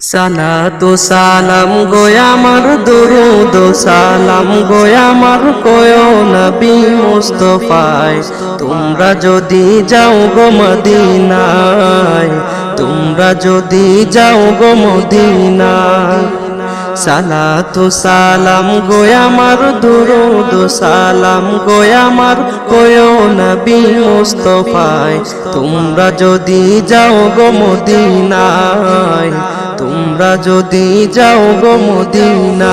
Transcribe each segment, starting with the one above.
সালাতু সালাম গোয়ামার দুরুদ সালাম গোয়ামার কোয় নবী মুস্তফায়। তোমরা যদি যাও গো মদিনায়, তোমরা যদি যাও গো মদিনায়। সালাতু সালাম গোয়ামার দুরুদ সালাম গোয়ামার কোয় নবী মুস্তফায়। তোমরা যদি যাও গো মদিনায় তোমরা যদি যাও গো মদিনা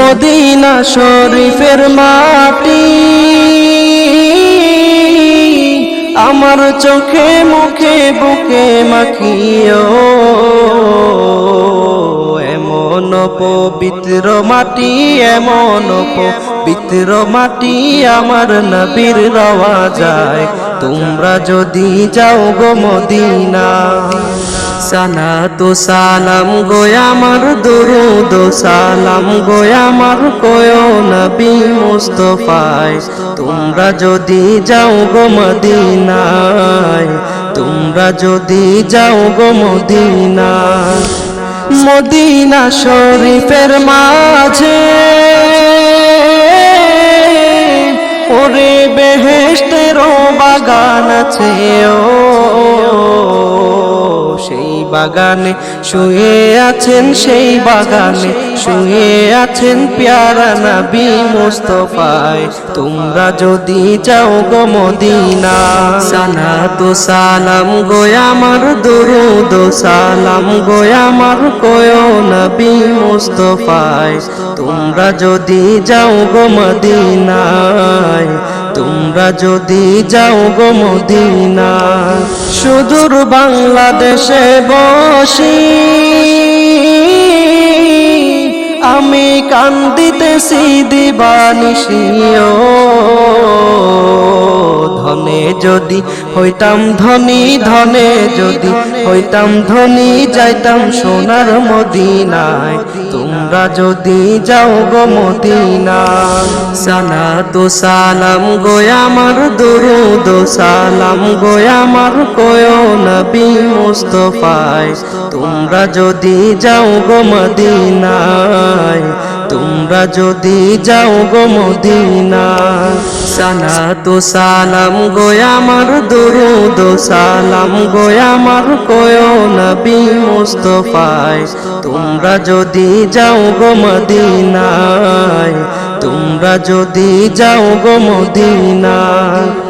মদিনা শরীফের মাটি, আমার চোখে মুখে, বুকে মাখিও। এমন পবিত্র মাটি, এমন পবিত্র মাটি আমার নবীর রওয়া যায়। তোমরা যদি যাও গো মদিনা সালাতু সালাম গোয়ামার দুরুদ, সালাম গোয়ামার কোয় নবী মুস্তফায় তোমরা যদি যাও গো মদিনায়, তোমরা যদি যাও গো মদিনায়। মদিনা শরীফের মাঝে ওরে বেহেশতেরও বাগান আছে ও। বাগানে, শুয়ে আছেন সেই বাগানে, শুয়ে আছেন প্যারা নবী মুস্তফায়। তোমরা যদি যাও গো মদিনা, সালাতু সালাম গোয়ামার দুরুদ সালাম গোয়ামার কোয় নবী মুস্তফায়। তোমরা যদি যাও গো মদিনায় তোমরা যদি যাও গো মদিনা সুদূর বাংলাদেশে বসি। আমি কান্দিতেছি দিবানিসিও ধনে যদি হইতাম ধনী, ধনে যদি হইতাম ধনী, যাইতাম সোনার মদিনায়। তোমরা যদি যাও গো মদিনা। সালাতু সালাম গোয়ামার দুরুদ, সালাম গোয়ামার কোয় নবী মুস্তফায়। তোমরা যদি যাও গো মদিনায় তোমরা যদি যাও গো মদিনা সালা তো সালাম গোয়ামার দো সালাম গোয়ামার কয় নবী মুস্তফায়। তোমরা যদি যাও গো মদিনায়, তোমরা যদি যাও গো মদিনায়।